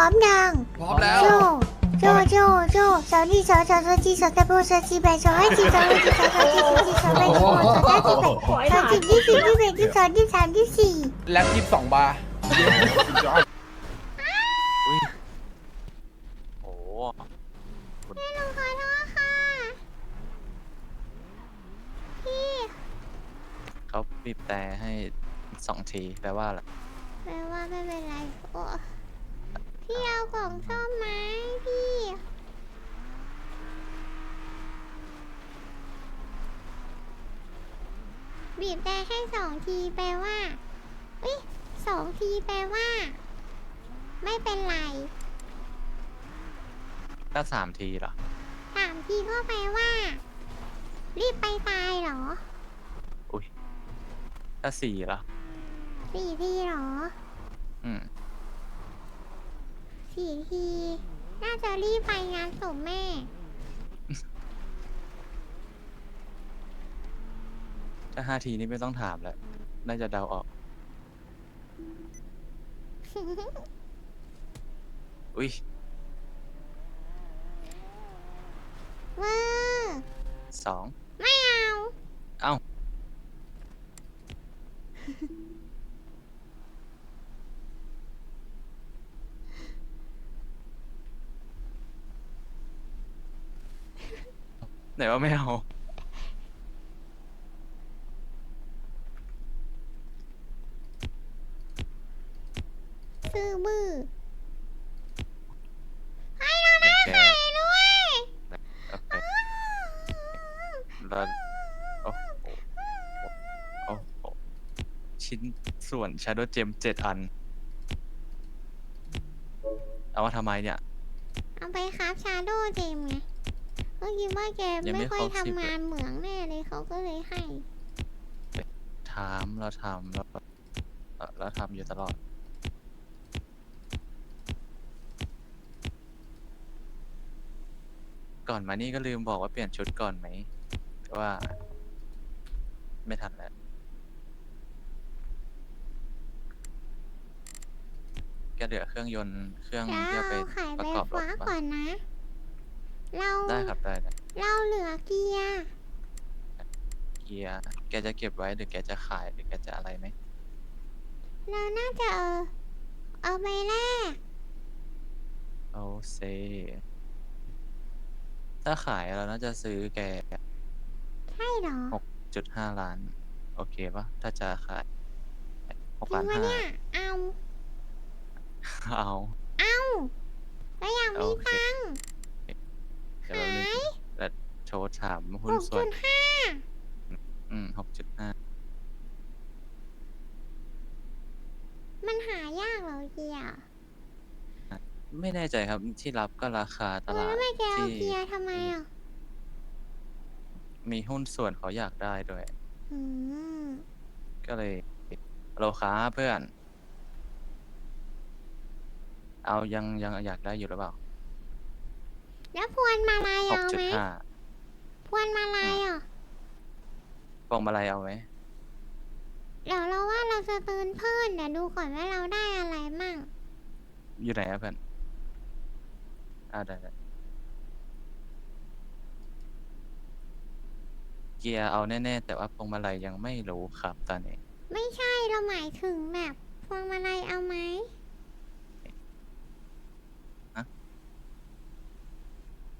ร้อมยังพร้อมแล้ว โจโจโจโจสาวนี่สาวสาวสาวจีสาวตะโบสาวจีแบสาวให้จีสาวให้จีสาวสาวจีสาวจีสาวแบสาวสาวจีแบสาวจีที่สี่ที่แบที่สองที่สามที่สี่แล็บยี่สิบสองบาร์อุ้ยโอ้แม่หนูขอโทษค่ะ พี่เขาบีบแต่ให้สองทีแปลว่าอะไรแปลว่าไม่เป็นไรโอ้ พี่เอากล่องส้มไหมพี่ บีบแต่ให้สองทีแปลว่าอุ้ยสองทีแปลว่า ไม่เป็นไรก็สามทีเหรอสามทีก็แปลว่า รีบไปตายเหรออุ้ยก็สี่เหรอสี่ทีเหรอ อืม สี่ที น่าจะรีบไปงานศพแม่ ถ้าห้าทีนี้ไม่ต้องถามแล้ว น่าจะเดาออก อุ้ยมือสอง ไม่เอา เอ้า ไหนว่าไม่เอาซื้อมือให้เราหน้าแกใส่ด้วยโอเคแล้วโอ้โหโอ้โหชิ้นส่วน Shadow Gem เจ็ดอัน เอามาทำไมเนี่ย เอาไปครับชาโดว์เจมไง ก็คิดว่าแกยังไม่ไม่ค่อยครบสิบ ทำงานเหมืองแน่เลยเขาก็เลยให้ ถามเราทำเราเอ่อเราทำอยู่ตลอด ก่อนมานี่ก็ลืมบอกว่าเปลี่ยนชุดก่อนไหมแต่ว่า ไม่ทันแล้วแกเหลือเครื่องยนต์เครื่องแล้วที่เอาไปเราขายประใบกอบรถฟ้าปะก่อนนะ เราได้ครับได้ได้เราเหลือเกียร์เกียร์แกจะเก็บไว้หรือแกจะขายหรือแกจะอะไรไหมเราน่าจะเออเอาไปแลกเอาเซถ้าขายเราน่าจะซื้อแกใช่เหรอหกจุดห้าล้าน โอเคปะถ้าจะขายหกจริล้างนปะห้าเนี่ยเอาเอาเอาก็อยากมีโอเค ตังค์เดี๋ยวเราลืขามยแต่โชว์ถามหหุ้นกส่วจุน ดห้าอืมหกจุดห้ามันหายากเหรอเกียร์ไม่แน่ใจครับที่รับก็ราคาตเออลาแล้ดวไม่แกเอาที่เกียร์ทำไมอะมีหุ้นส่วนเขาอยากได้ด้วย อืมก็เลยโลค้าเพื่อน เอายังยังอยากได้อยู่หรือเปล่า แล้วพวนมาลายหกเอาจุไหดมห้าพวนมาลายอะฟองมาลัยเอาไหมเดี๋ยวเราว่าเราจะตื่นเพิ่นเดี๋ยวดูก่อนว่าเราได้อะไรมั่งอยู่ไหนอะเพื่อนอ่าได้ได้เกียร์เอาแน่ๆแต่ว่าพวงมาลัยยังไม่รู้ครับตอนนี้ ไม่ใช่เราหมายถึงแบบพวงมาลัยเอาไหม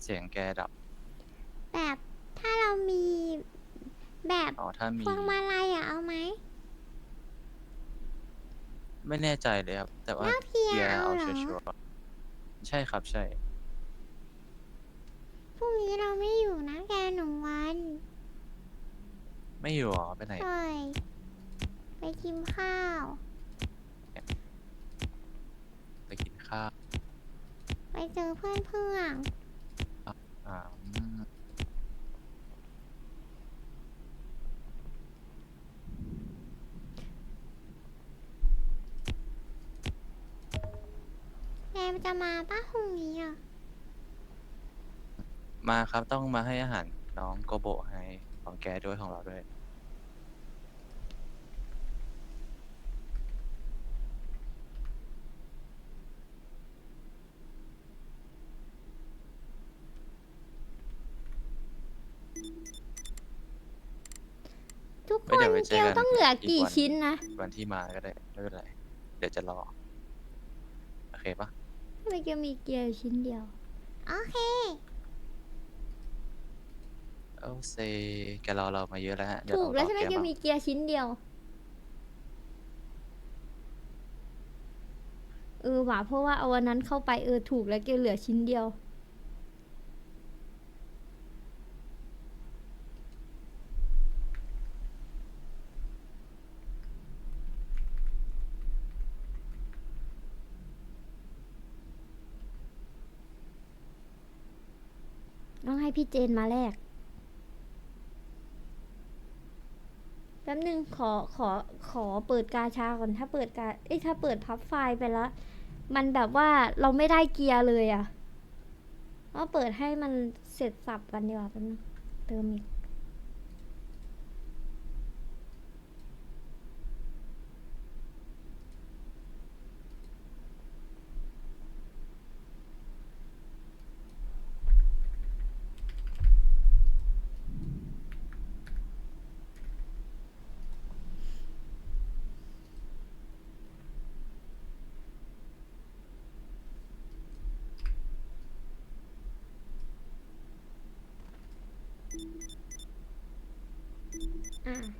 เสียงแกดับแบบถ้าเรามีแบบอ๋อถ้ามี พวงมาลัยอะเอาไหมไม่แน่ใจเลยครับ แต่ว่าแล้วเพียเกียร์เอาเอาเหรอชัวร์ๆใช่ครับใช่ พรุ่งนี้เราไม่อยู่นะแกหนึ่งวันไม่อยู่หรอไปไหนใช่ไปกินข้าว ไปกินข้าวไปเจอเพื่อนเพื่อนอ่ามแกจะมาป้าพรุ่งนี้อะ มาครับต้องมาให้อาหารน้องโกโบะให้ของแกด้วยของเราด้วย ไว้ เกเจอลกันต้องเหลือกี่วันชิ้นนะวันที่มาก็ได้ไม่เป็นไรเดี๋ยวจะรอ โอเคปะทำไมเกลมีเกียร์อยู่ชิ้นเดียว โอเค โอ้เซแกรอเรามาเยอะแล้วฮะเดี๋ยถูกเราแล้วรอใช่ไหมกเกลบ้างมีเกียร์ชิ้นเดียว เออว่ะเพราะว่าเอาวันนั้นเข้าไปเออถูกแล้วเกลเหลือชิ้นเดียว พี่เจนมาแลกแป๊บนึงขอขอขอเปิดกาชาก่อนถ้าเปิดกาเอ้ยถ้าเปิดพับไฟล์ไปแล้ว มันแบบว่าเราไม่ได้เกียร์เลยอะก็เปิดให้มันเสร็จสับกันดีกว่าแป๊บนึงเติมอีก อ่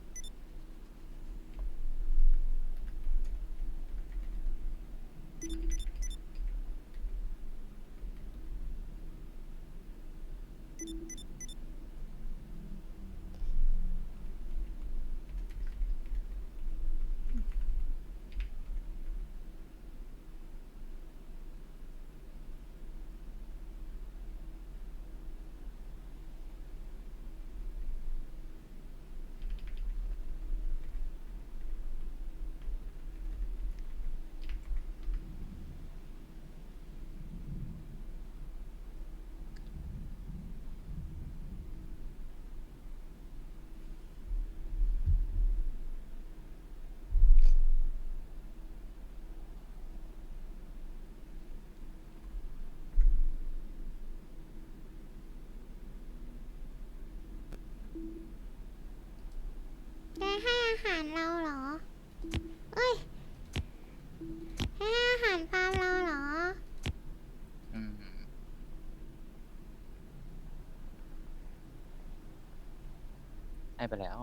ไปแล้ว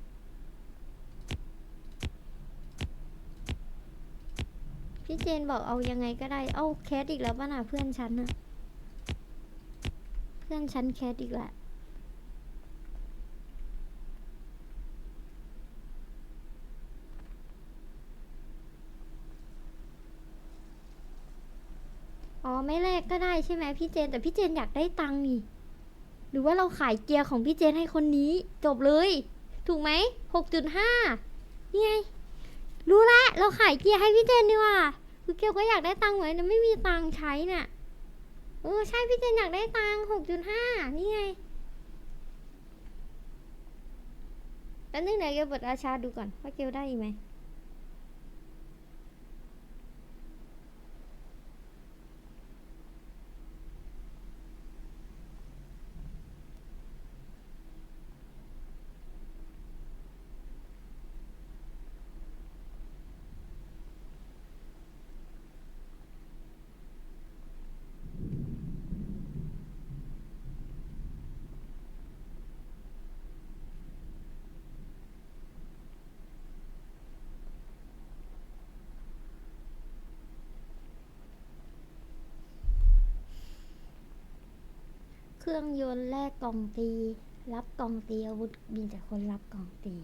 พี่เจนบอกเอายังไงก็ได้ เอาแคสอีกแล้วป่ะน่ะเพื่อนฉันน่ะ เพื่อนฉันแคสอีกแหละ อ๋อไม่แลกก็ได้ใช่ไหมพี่เจน แต่พี่เจนอยากได้ตังค์นี่ หรือว่าเราขายเกียร์ของพี่เจนให้คนนี้ จบเลย ถูกไหมหกจุดห้านี่ไงรู้ละเราขายเกียร์ให้พี่เจนดีกว่าคือเกียวก็อยากได้ตังค์เหมือนแต่ไม่มีตังค์ใช้น่ะเออใช่พี่เจนอยากได้ตังค์หกจุดห้านี่ไงแป๊บนึงเดี๋ยวเกียวเปิดอาชาดูก่อนว่าเกียวได้อีกไหม รื่องยนต์แลกกล่องตี รับกล่องตีอาวุธมีแต่คนรับกล่องตี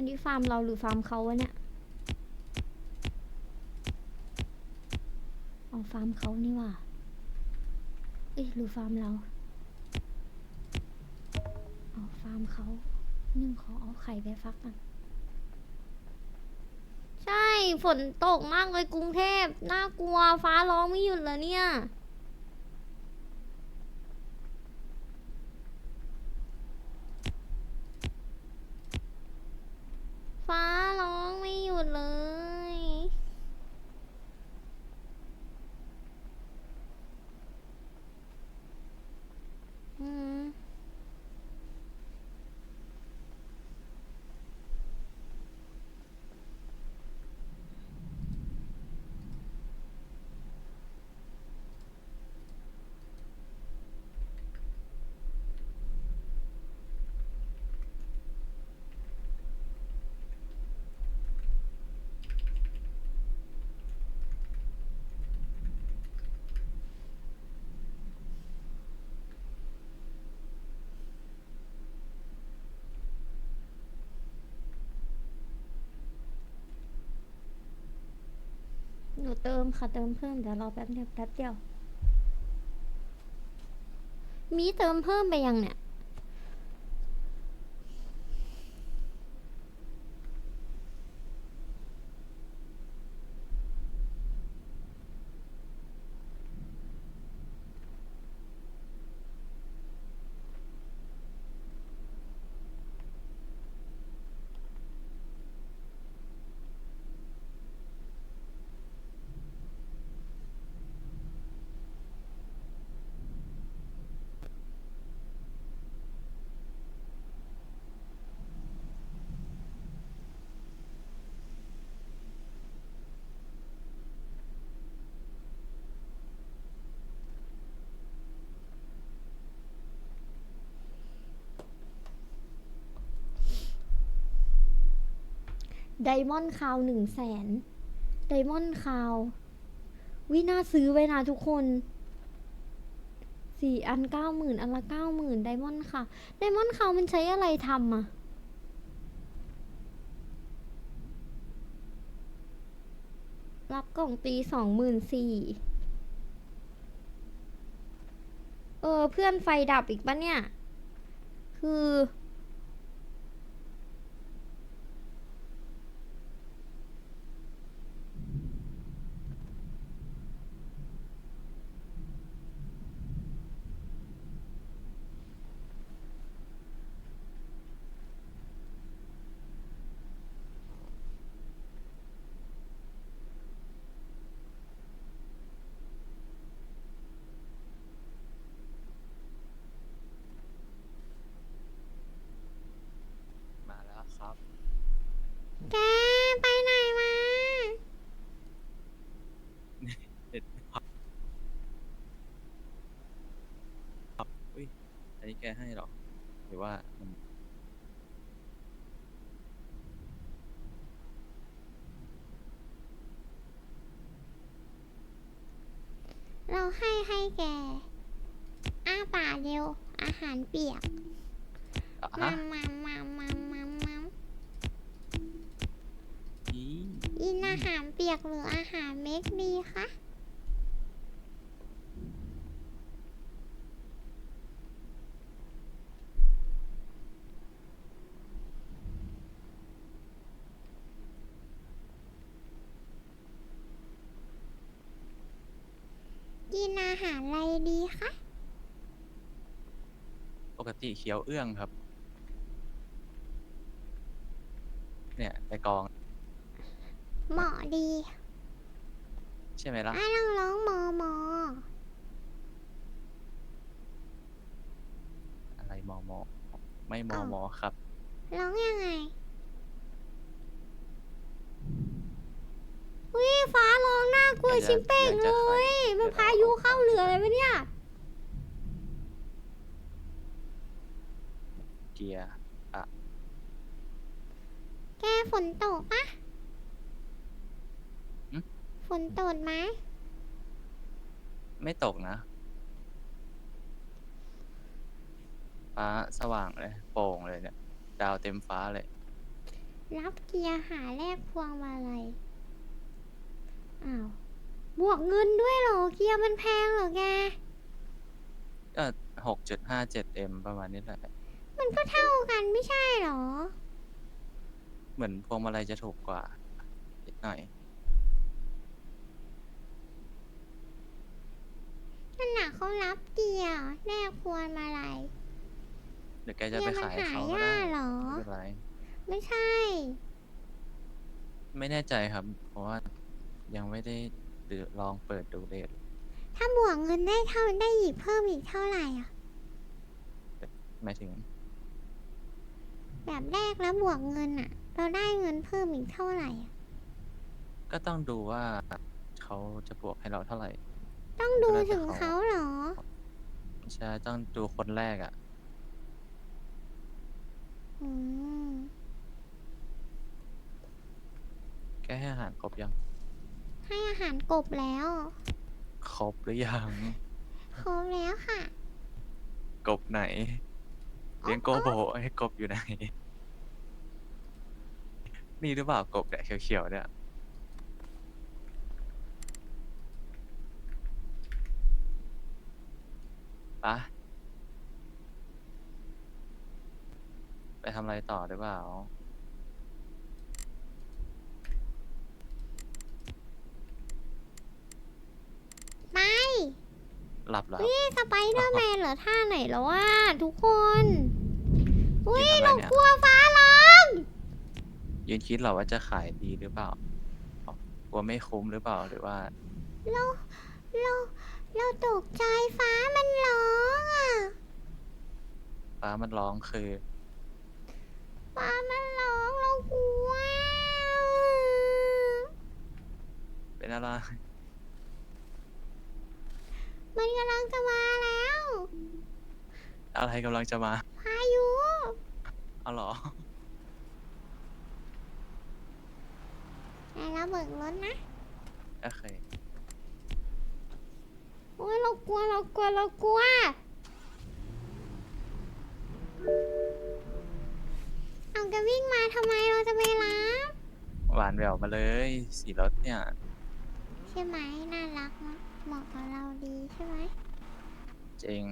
อันนี้ฟาร์มเราหรือฟาร์มเขาวะเนี่ยเอาฟาร์มเขานี่ว่าเอ้ยหรือฟาร์มเราเอาฟาร์มเขานึ่งขอเอาไข่ไปฟักกันใช่ฝนตกมากเลยกรุงเทพน่ากลัวฟ้าร้องไม่หยุดเลยเนี่ย ฟ้าร้องไม่หยุดเลย อืม หนูเติมค่ะเติมเพิ่มเดี๋ยวรอแป๊บเดียวแป๊บเดียว มีเติมเพิ่มไปยังเนี่ย ไดมอนด์คาวหนึ่งแสนไดมอนด์คาววิน่าซื้อไว้นะทุกคนสี่อันเก้าหมื่นอันละเก้าหมื่นไดมอนด์คาวไดมอนด์คาวมันใช้อะไรทำอะรับกล่องตีสองหมื่นสี่เออ เพื่อนไฟดับอีกปะเนี่ย คือ มาแล้วครับ แกไปไหนมา เด็ด อุ้ยอันนี้แกให้เหรอหรือว่ามันเราให้ให้แก อ้าปากเร็ว อาหารเปียกอะมาฮะมามามามามาอีอินอาหารเปียกหรืออาหารเม็กดีคะ นอาหารอะไรดีคะ ปกติเคี้ยวเอื้องครับ เนี่ยไปกองเหมาะดีใช่ไหมล่ะอะลองร้องมอมอ อะไรมอมอไม่มออ้าวมอครับ ร้องยังไงวิฟ้าร้องน่ากลัวอยากจะชิมเป้งอยากเลจะขายยมันเดี๋ยวพายุเข้าเรืออะไรวะเนี่ย เกียร์แกฝนตกปะหึฝนตกไหมไม่ตกนะฟ้าสว่างเลย โปร่งเลยเนี่ย ดาวเต็มฟ้าเลย รับเกียร์หาแลกพวงมาลัยอ้าว บวกเงินด้วยเหรอ เกียร์มันแพงเหรอแกก็หกจุดห้าเจ็ดเอ็มประมาณนี้แหละ มันก็เท่ากันไม่ใช่เหรอ เหมือนพวงมาลัยจะถูกกว่านิดหน่อย นั่นน่ะเขารับเกียร์แลกพวงมาลัยเดี๋ยวแกจะไปเกียร์มันขายหาเขาก็ยาได้กเหรอ ไม่เป็นไร ไม่ใช่ ไม่แน่ใจครับ เพราะว่ายังไม่ได้ หรือลองเปิดดูเลทถ้าบวกเงินได้เท่าได้อีกเพิ่มอีกเท่าไหร่อะ หมายถึงแบบแรกแล้วบวกเงินอะ เราได้เงินเพิ่มอีกเท่าไหร่อะก็ต้องดูว่าเขาจะบวกให้เราเท่าไหร่ ต้องดูแล้วแต่ถึงเขาเขาเหรอ ใช่ต้องดูคนแรกอะ่ะ อืม แกให้อาหารครบยัง ให้อาหารกบแล้ว ครบหรือยังครบแล้วค่ะกบไหนเลี้ยงโกโบให้กบอยู่ไหน นี่หรือเปล่ากบเนี่ยเขียวๆเนี่ยปะไปทำอะไรต่อหรือเปล่า ไป หลับแล้วนี่สไปเดอร์แมนเหรอท่าไหนแล้วว่าทุกคนอุ้ยยืนทำอะไรเราเนี่ยกลัวฟ้าร้องยืนคิดเหรอว่าจะขายดีหรือเปล่าอ๋อกลัวไม่คุ้มหรือเปล่าหรือว่า เราเราเราตกใจฟ้ามันร้องอะ ฟ้ามันร้องคือ ฟ้ามันร้องเรากลัวเป็นอะไร มันกำลังจะมาแล้ว อะไรกำลังจะมาพายุ เอาเหรอแต่เราเบิกรถนะ โอเค โอ้ยเรากลัวเรากลัวเรากลัว เอาแกวิ่งมาทำไมเราจะไปรับหวานแหววมาเลย สีรถเนี่ย ใช่ไหมน่ารักเนอะ เหมาะกับเราดีใช่ไหมจริง